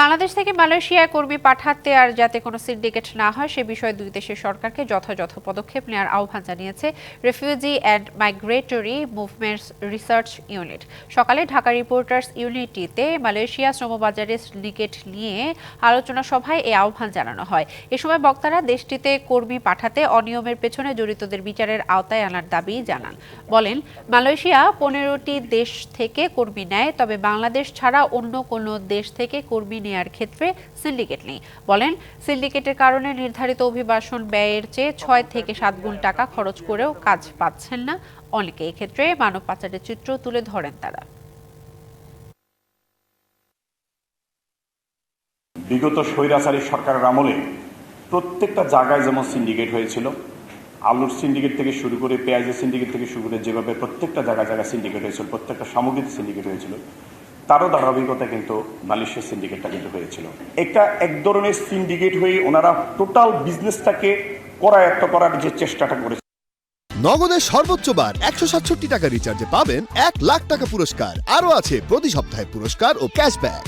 বাংলাদেশ থেকে মালয়েশিয়ায় কর্মী পাঠাতে আর যাতে কোনো সিন্ডিকেট না হয়, সে বিষয়ে দুই দেশের সরকারকে যথাযথ পদক্ষেপ নেওয়ার আহ্বান জানিয়েছে refugee and migratory movements research unit সকালে ঢাকা রিপোর্টার্স ইউনিটিতে মালয়েশিয়া শ্রমবাজারে সিন্ডিকেট নিয়ে আলোচনা সভায় এই আহ্বান জানানো হয়। এ সময় বক্তারা দেশটিতে কর্মী পাঠাতে অনিয়মের পেছনে জড়িতদের বিচারের আওতায় আনার দাবি জানান। বলেন, মালয়েশিয়া পনেরোটি দেশ থেকে কর্মী নেয়, তবে বাংলাদেশ ছাড়া অন্য কোনো দেশ থেকে কর্মী নেয়ার ক্ষেত্রে সিন্ডিকেট নেই। বলেন সিন্ডিকেটের কারণে নির্ধারিত অভিবাসন ব্যয়ের চেয়ে ছয় থেকে সাত গুণ টাকা খরচ করেও কাজ পাচ্ছেন না। অনেকে এক্ষেত্রে মানব পাচারের চিত্র তুলে ধরেন তারা। বিগত স্বৈরাচারী সরকারের আমলে প্রত্যেকটা জায়গায় যেমন সিন্ডিকেট হয়েছিল, আলুর সিন্ডিকেট থেকে শুরু করে পেঁয়াজের সিন্ডিকেট থেকে শুরু করে যেভাবে প্রত্যেকটা জায়গায় জায়গায় সিন্ডিকেট হয়েছিল, প্রত্যেকটা সামগ্রিক সিন্ডিকেট হয়েছিল তারও ধারাবাহিকতা কিন্তু মালয়েশিয়া সিন্ডিকেটটা কিন্তু হয়েছিল। এটা এক ধরনের সিন্ডিকেট হয়ে ওনারা টোটাল বিজনেসটাকে করায়ত্ত করার যে চেষ্টাটা করেছে। নগদে সর্বোচ্চ বার একশো সাতষট্টি টাকা রিচার্জে পাবেন এক লাখ টাকা পুরস্কার। আরও আছে প্রতি সপ্তাহে পুরস্কার ও ক্যাশব্যাক